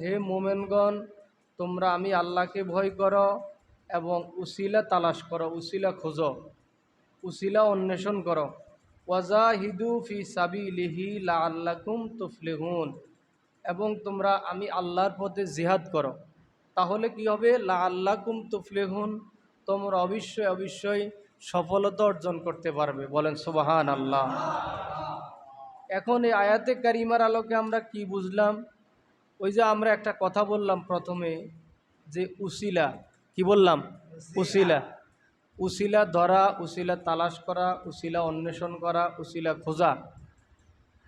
হে মোমেনগণ, তোমরা আমি আল্লাহকে ভয় করো এবং উসিলা তালাশ করো, উসিলা খোঁজো, উসিলা অন্বেষণ করো। ওয়াজাহিদু ফি সাবি লিহি লা আল্লাকুম তুফলিহুন, এবং তোমরা আমি আল্লাহর পথে জিহাদ করো। তাহলে কি হবে? লা আল্লাকুম তুফলিহুন, তোমরা অবশ্যই অবশ্যই সফলতা অর্জন করতে পারবে। বলেন সুবাহান আল্লাহ এখন এই আয়াতে কারিমার আলোকে আমরা কি বুঝলাম? ওই যে আমরা একটা কথা বললাম প্রথমে যে উসিলা কি বললাম? উসিলা। উসিলা। ধরা উসিলা তালাশ করা উসিলা অন্বেষণ করা উসিলা খোঁজা।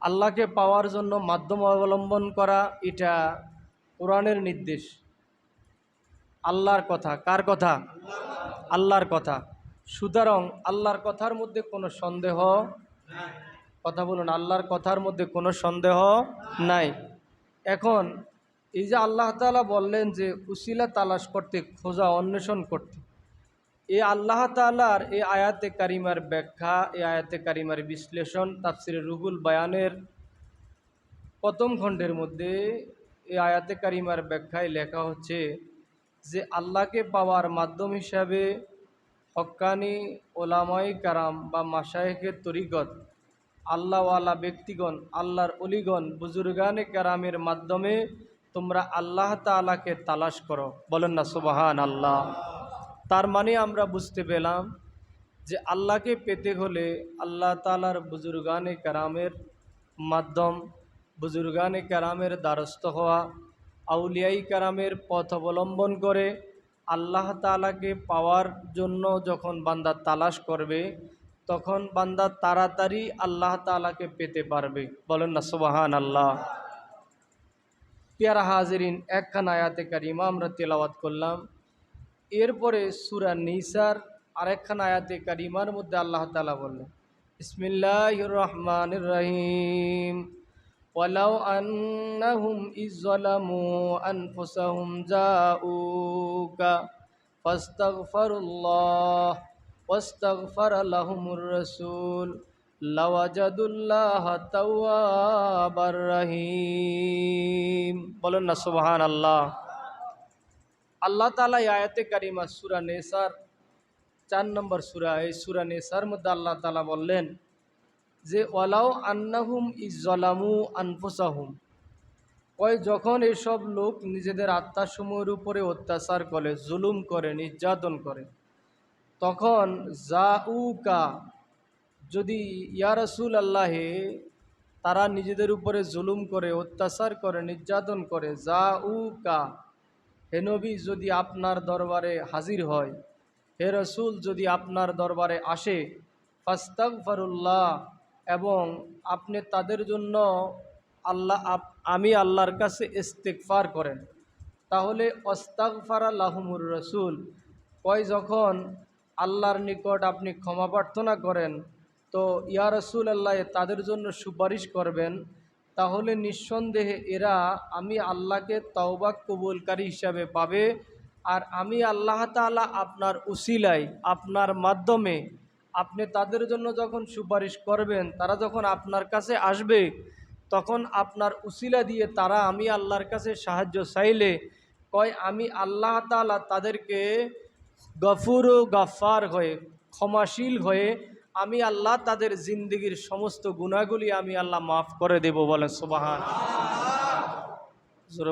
আল্লাহকে পাওয়ার জন্য মাধ্যম অবলম্বন করা এটা কোরআনের নির্দেশ। আল্লাহর কথা কার কথা? আল্লাহর কথা। সুতরাং আল্লাহর কথার মধ্যে কোনো সন্দেহ কথা বলুন আল্লাহর কথার মধ্যে কোনো সন্দেহ নাই। এখন এই যে আল্লাহ তালা বললেন যে উসিলা তালাশ করতে, খোঁজা, অন্বেষণ করতে। এই আল্লাহ তালার এই আয়াতে কারিমার ব্যাখ্যা, এই আয়াতে কারিমার বিশ্লেষণ, তাফসিরে রুহুল বায়ানের প্রথম খণ্ডের মধ্যে এই আয়াতে কারিমার ব্যাখ্যায় লেখা হচ্ছে যে আল্লাহকে পাওয়ার মাধ্যম হিসাবে হক্কানি ওলামাই কারাম বা মাসায়েকের তরিকত আল্লাহওয়ালা ব্যক্তিগণ, আল্লাহর অলিগণ, বুজুর্গানে কারামের মাধ্যমে তোমরা আল্লাহ তালাকে তালাশ করো। বলেন না সুবাহান আল্লাহ তার মানে আমরা বুঝতে পেলাম যে আল্লাহকে পেতে হলে আল্লাহ তালার বুজুর্গানে কারামের মাধ্যম, বুজুর্গানে কারামের দ্বারস্থ হওয়া, আউলিয়াই কারামের পথ অবলম্বন করে আল্লাহ তালাকে পাওয়ার জন্য যখন বান্দা তালাশ করবে তখন বান্দা তাড়াতাড়ি আল্লাহ তালাকে পেতে পারবে বলেন না সুবাহান আল্লাহ পেয়ারা হাজরিন একখান আয়াতে কারিমা আমরা তেলাওয়াত করলাম এরপরে সুরা নিসার আরেকখান আয়াতে কারিমার মধ্যে আল্লাহ তালা বললেন ইসমিল্লাহ রহমান রহিম ولو أنهم إذ ظلموا أنفسهم جاءوك فاستغفروا الله ওয়াস্তাগফার আল্লাহমুর রসুল লওয়াজাদুল্লাহ তওয়াবার রহিম বলুন না সুবহান আল্লাহ আল্লাহ তালা আয়াতে কারিমা সুরা নেসার, চার নম্বর সুরা, এই সুরা নেসার মধ্যে আল্লাহ তালা বললেন যে ওয়ালাও আন্নাহুম ইজলামু আনফুসাহুম। কয় যখন এসব লোক নিজেদের আত্মাসমূহের উপরে অত্যাচার করে, জুলুম করে, নির্যাতন করে তখন জাউকা যদি ইয়া রসুল আল্লাহে তারা নিজেদের উপরে জুলুম করে, অত্যাচার করে, নির্যাতন করে জাউকা হে নবী, যদি আপনার দরবারে হাজির হয়, হে রসুল, যদি আপনার দরবারে আসে, ফাস্তাগফারুল্লাহ, এবং আপনি তাদের জন্য আল্লাহ আমি আল্লাহর কাছে ইস্তেকফার করেন, তাহলে অস্তাগফার আল্লাহমুর রসুল, কয় যখন আল্লাহর নিকট আপনি ক্ষমা প্রার্থনা করেন, তো ইয়া রসুল আল্লাহ তাদের জন্য সুপারিশ করবেন। তাহলে নিঃসন্দেহে এরা আমি আল্লাহকে তওবা কবুলকারী হিসাবে পাবে আর আমি আল্লাহ তালা আপনার উসিলাই আপনার মাধ্যমে আপনি তাদের জন্য যখন সুপারিশ করবেন, তারা যখন আপনার কাছে আসবে, তখন আপনার উসিলা দিয়ে তারা আমি আল্লাহর কাছে সাহায্য চাইলে কয় আমি আল্লাহ তালা তাদেরকে গফুর ও গাফার হয়ে, ক্ষমাশীল হয়ে আমি আল্লাহ তাদের জিন্দগির সমস্ত গুণাগুলি আমি আল্লাহ মাফ করে দেব বলেন, সুবাহান।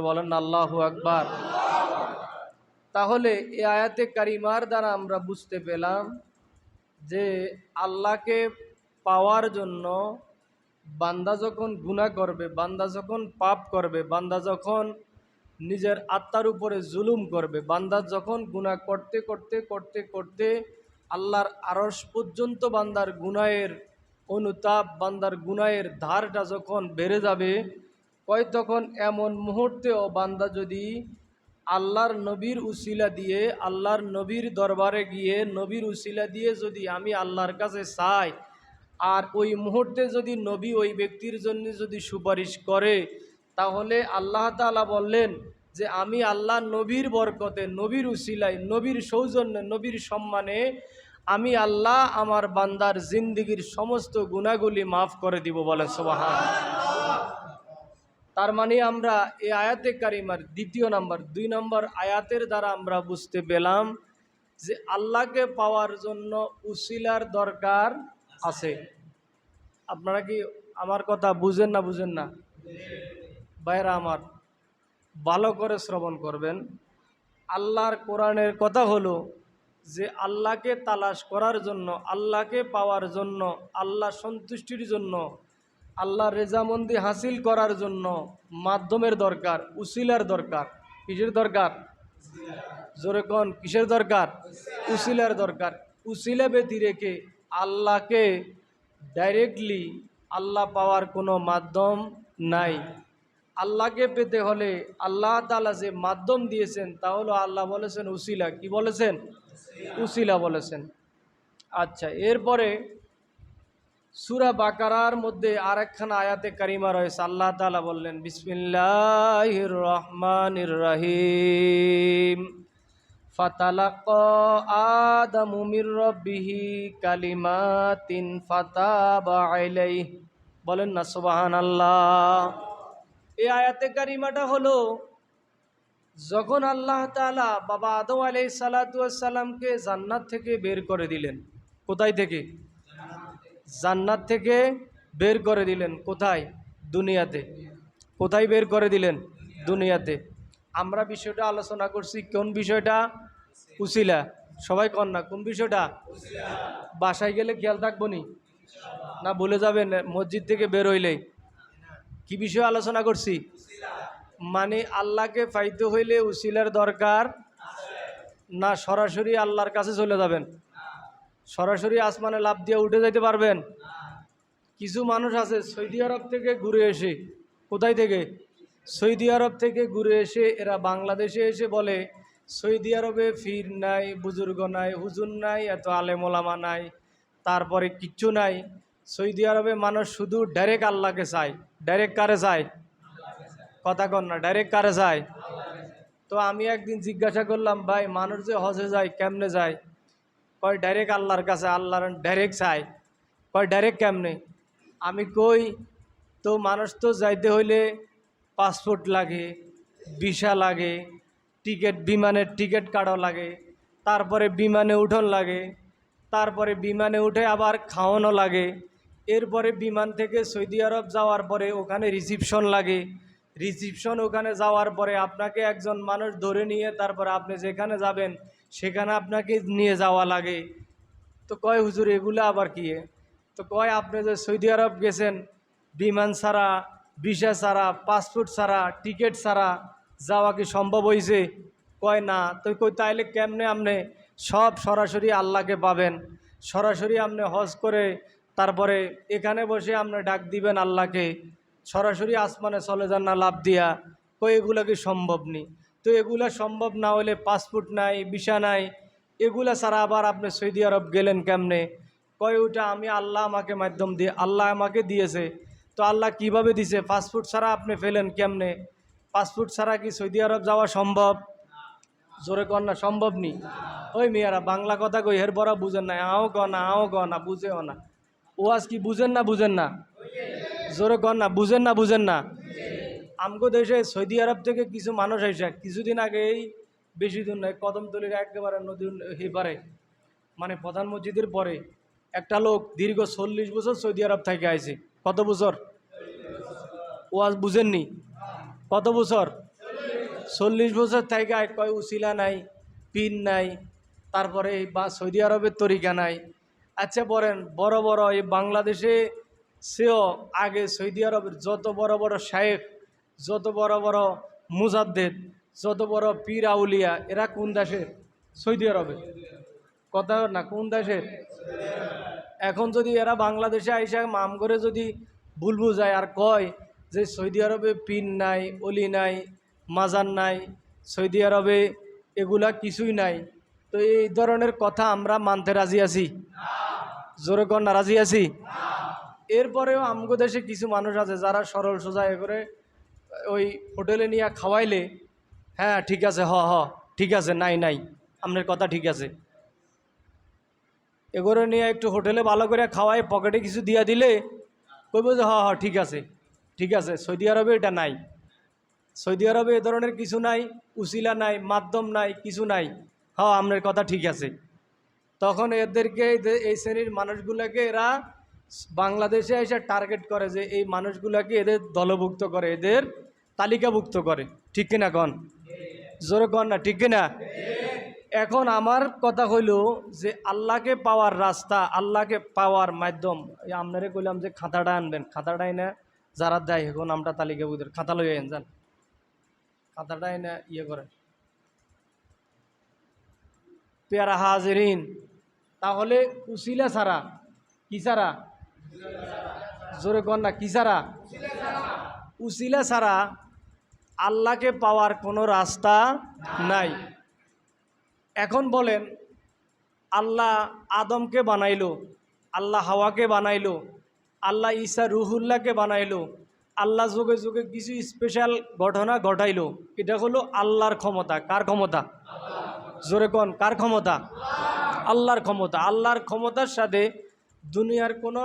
বলেন, আল্লাহ আকবার। তাহলে এ আয়াতে কারিমার দ্বারা আমরা বুঝতে পেলাম যে আল্লাহকে পাওয়ার জন্য বান্দা যখন গুণা করবে, বান্দা যখন পাপ করবে, বান্দা যখন নিজের আত্মার উপরে জুলুম করবে। বান্দা যখন গুণা করতে করতে করতে করতে আল্লাহর আরস পর্যন্ত বান্দার গুনায়ের অনুতাপ, বান্দার গুনায়ের ধারটা যখন বেড়ে যাবে, কয় তখন এমন মুহূর্তেও বান্দা যদি আল্লাহর নবীর উসিলা দিয়ে, আল্লাহর নবীর দরবারে গিয়ে, নবীর উসিলা দিয়ে যদি আমি আল্লাহর কাছে চাই, আর ওই মুহূর্তে যদি নবী ওই ব্যক্তির জন্য যদি সুপারিশ করে তাহলে আল্লাহ তালা বললেন যে, আমি আল্লাহ নবীর বরকতে, নবীর উসিলায়, নবীর সৌজন্যে, নবীর সম্মানে আমি আল্লাহ আমার বান্দার জিন্দিগির সমস্ত গুণাগুলি মাফ করে দিব। বলে সোবাহান তার মানে আমরা এই আয়াতে কারিমার দ্বিতীয় নাম্বার, দুই নম্বর আয়াতের দ্বারা আমরা বুঝতে পেলাম যে, আল্লাহকে পাওয়ার জন্য উসিলার দরকার আছে। আপনারা কি আমার কথা বুঝেন না বুঝেন না? বাইরা আমার, ভালো করে শ্রবণ করবেন। আল্লাহর কোরআনের কথা হলো যে, আল্লাহকে তালাশ করার জন্য, আল্লাহকে পাওয়ার জন্য, আল্লাহ সন্তুষ্টির জন্য, আল্লাহ রেজামন্দি হাসিল করার জন্য মাধ্যমের দরকার, উসিলার দরকার। কিসের দরকার? জোরে কন, কিসের দরকার? উসিলার দরকার। উসিলা ব্যতি রেখে আল্লাহকে ডাইরেক্টলি আল্লাহ পাওয়ার কোনো মাধ্যম নাই। আল্লাহকে পেতে হলে আল্লাহ তালা যে মাধ্যম দিয়েছেন, তা হলো আল্লাহ বলেছেন উসিলা। কি বলেছেন? উসিলা বলেছেন। আচ্ছা এরপরে সুরা বাকারার মধ্যে আর একখানা আয়াতে কারিমা রয়েছে। আল্লাহ তালা বললেন বিসমিল্লাহ রহমান রহিম। ফাতালাক আদামু মির রব্বিহি কালিমাতিন ফাতাবা আলাইহি। বলেন না, সুবহানাল্লাহ। এই আয়াতে কারিমাটা হলো, যখন আল্লাহ তাআলা বাবা আদম আলাইহিস সালাতু ওয়াস সালামকে জান্নাত থেকে বের করে দিলেন, কোথায় থেকে? জান্নাত থেকে বের করে দিলেন, কোথায়? দুনিয়াতে। কোথায় বের করে দিলেন? দুনিয়াতে। আমরা বিষয়টা আলোচনা করছি, কোন বিষয়টা? উসিলা। সবাই কন না, কোন বিষয়টা? বাসায় গেলে খেয়াল থাকব না? বলে যাবেন, মসজিদ থেকে বের হইলেই। কি বিষয়ে আলোচনা করছি? মানে আল্লাহকে পাইতে হইলে উসিলার দরকার না সরাসরি আল্লাহর কাছে চলে যাবেন? সরাসরি আসমানে লাভ দিয়ে উঠে যাইতে পারবেন? কিছু মানুষ আছে সৌদি আরব থেকে ঘুরে এসে, কোথায় থেকে? সৌদি আরব থেকে ঘুরে এসে এরা বাংলাদেশে এসে বলে, সৌদি আরবে ফির নাই, বুজুর্গ নাই, হুজুর নাই, এত আলেমোলামা নাই, তারপরে কিচ্ছু নাই। সৌদি আরবে মানুষ শুধু ডাইরেক্ট আল্লাহকে চায় ডাইরেক্ট কারে চায়? কথা কন না ডাইরেক্ট কারে চায়? তো আমি একদিন জিজ্ঞাসা করলাম, ভাই, মানুষ যে হজে যায়, কেমনে যায়? কয় ডাইরেক্ট আল্লাহর কাছে, আল্লাহর ডাইরেক্ট চায়। কয় ডাইরেক্ট কেমনে? আমি কই, তো মানুষ তো যাইতে হইলে পাসপোর্ট লাগে ভিসা লাগে টিকিট বিমানের টিকিট কাটা লাগে, তারপরে বিমানে উঠন লাগে, তারপরে বিমানে উঠে আবার খাওয়ানো লাগে এরপরে বিমান থেকে সৌদি আরব যাওয়ার পরে ওখানে রিসিপশন লাগে। রিসিপশন ওখানে যাওয়ার পরে আপনাকে একজন মানুষ ধরে নিয়ে তারপরে আপনি যেখানে যাবেন, সেখানে আপনাকে নিয়ে যাওয়া লাগে। তো কয়, হুজুর, এগুলো আবার কি তো কয়, আপনি যে সৌদি আরব গেছেন, বিমান ছাড়া, ভিসা ছাড়া, পাসপোর্ট ছাড়া, টিকিট ছাড়া, যাওয়া কি সম্ভব হয়েছে কয়, না। তো কই, তাইলে কেমনে আপনি সব সরাসরি আল্লাহকে পাবেন? সরাসরি আপনি হজ করে তারপরে এখানে বসে আপনি ডাক দিবেন আল্লাহকে, সরাসরি আসমানে চলে যান না লাভ দিয়া। কই এগুলো কি সম্ভব নি? তো এগুলা সম্ভব না হলে পাসপোর্ট নাই, ভিসা নাই, এগুলা ছাড়া আবার আপনি সৌদি আরব গেলেন কেমনে? কয় ওটা আমি আল্লাহ আমাকে মাধ্যম দিয়ে, আল্লাহ আমাকে দিয়েছে। তো আল্লাহ কীভাবে দিছে? পাসপোর্ট ছাড়া আপনি ফেলেন কেমনে? পাসপোর্ট ছাড়া কি সৌদি আরব যাওয়া সম্ভব? জোরে কর না, সম্ভব নি? ওই মেয়েরা, বাংলা কথা কই? হের বড় বুঝেন না আও ক না, আও ক না, বুঝেও না। ও আজ কি বুঝেন না বুঝেন না? জোরে কর না, বুঝেন না বুঝেন না? আমগো দেশে সৌদি আরব থেকে কিছু মানুষ এসে কিছুদিন আগেই বেশি দূর নয়, কদমতলির একেবারে নদীর হেপারে মানে প্রধান মসজিদের পরে একটা লোক দীর্ঘ চল্লিশ বছর সৌদি আরব থেকে আইছে। কত বছর? ও আজ বুঝেননি কত বছর? চল্লিশ বছর থেকে কয় উসিলা নাই পিন নাই, তারপরে বা, সৌদি আরবের তরিকা নাই। আচ্ছা বলেন, বড় বড় এই বাংলাদেশে সেও আগে সৌদি আরবের যত বড় বড় শায়েখ, যত বড় বড় মুজাদ্দেদ, যত বড় পীর আউলিয়া, এরা কোন দেশের সৌদি আরবে। কথা না, কোন দেশের এখন যদি এরা বাংলাদেশে আইসা মাম করে যদি ভুল বুঝায় আর কয় যে সৌদি আরবে পিন নাই, অলি নাই, মাজার নাই, সৌদি আরবে এগুলা কিছুই নাই, তো এই ধরনের কথা আমরা মানতে রাজি আছি। জোরে না, রাজি আছি? এরপরেও আমগো দেশে কিছু মানুষ আছে যারা সরল সোজা এ করে ওই হোটেলে নিয়ে খাওয়াইলে হ্যাঁ ঠিক আছে, হ হ, ঠিক আছে, নাই নাই আপনার কথা ঠিক আছে। এগুলো নিয়ে একটু হোটেলে ভালো করে খাওয়াই পকেটে কিছু দিয়া দিলে কইব যে, হ হ, ঠিক আছে ঠিক আছে, সৌদি আরবে এটা নাই। সৌদি আরবে এ ধরনের কিছু নাই, উসিলা নাই, মাধ্যম নাই, কিছু নাই। হ আপনার কথা ঠিক আছে। তখন এদেরকে এই শ্রেণির মানুষগুলোকে এরা বাংলাদেশে এসে টার্গেট করে যে এই মানুষগুলোকে এদের দলভুক্ত করে, এদের তালিকাভুক্ত করে। ঠিক কিনা কন? জোরে কন না, ঠিক কিনা? এখন আমার কথা হইল যে আল্লাহকে পাওয়ার রাস্তা, আল্লাহকে পাওয়ার মাধ্যম আপনারে কইলাম যে খাতাটা আনবেন। খাতাটা এনে যারা দেয়, এখন আমরা তালিকাভুক্ত খাতা লইয়া আন যান। খাতাটা এনে ইয়ে করে পেয়ারা হাজরিন। তাহলে উসিলা ছাড়া কি ছাড়া জোরে কর না, কি ছাড়া উসিলা ছাড়া আল্লাহকে পাওয়ার কোনো রাস্তা নাই। এখন বলেন, আল্লাহ আদমকে বানাইল, আল্লাহ হাওয়াকে বানাইল, আল্লাহ ঈসা রুহুল্লাহকে বানাইলো, আল্লাহ যুগে যুগে কিছু স্পেশাল ঘটনা ঘটাইলো, এটা হলো আল্লাহর ক্ষমতা। কার ক্ষমতা? জোরে কন, কার ক্ষমতা? আল্লাহর ক্ষমতা। আল্লাহর ক্ষমতার সাথে দুনিয়ার কোনো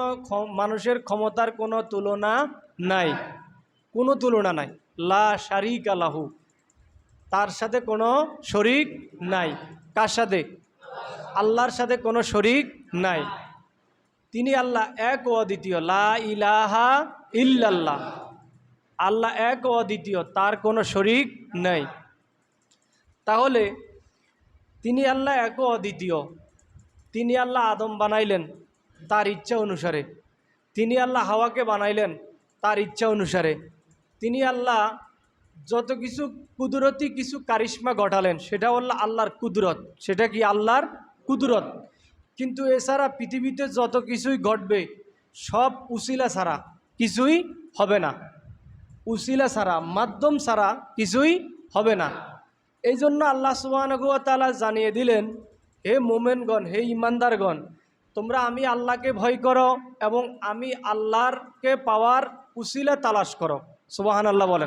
মানুষের ক্ষমতার কোনো তুলনা নাই। কোনো তুলনা নাই। লা শারিক আলাহু তার সাথে কোনো শরিক নাই। কার সাথে? আল্লাহর সাথে কোনো শরিক নাই। তিনি আল্লাহ এক ও অদ্বিতীয়। লা ইলাহা ইল্লাল্লাহ। আল্লাহ এক ও অদ্বিতীয়। তার কোনো শরিক নাই। তাহলে তিনি আল্লাহ এক ও অদ্বিতীয়। তিনি আল্লাহ আদম বানাইলেন তার ইচ্ছা অনুসারে। তিনি আল্লাহ হাওয়াকে বানাইলেন তার ইচ্ছা অনুসারে। তিনি আল্লাহ যত কিছু কুদরতি কিছু কারিশ্মা ঘটালেন সেটা হলো আল্লাহর কুদরত। সেটা কি আল্লাহর কুদরত? কিন্তু এছাড়া পৃথিবীতে যত কিছুই ঘটবে, সব উসিলা ছাড়া কিছুই হবে না। উসিলা ছাড়া, মাধ্যম ছাড়া কিছুই হবে না। এই জন্য আল্লাহ সুবাহনগুয়াতালা জানিয়ে দিলেন হে মোমেনগণ, হে ইমানদারগণ, তোমরা আমি আল্লাহকে ভয় করো এবং আমি আল্লাহরকে পাওয়ার উসিলা তালাশ করো। সুবাহান আল্লাহ বলেন।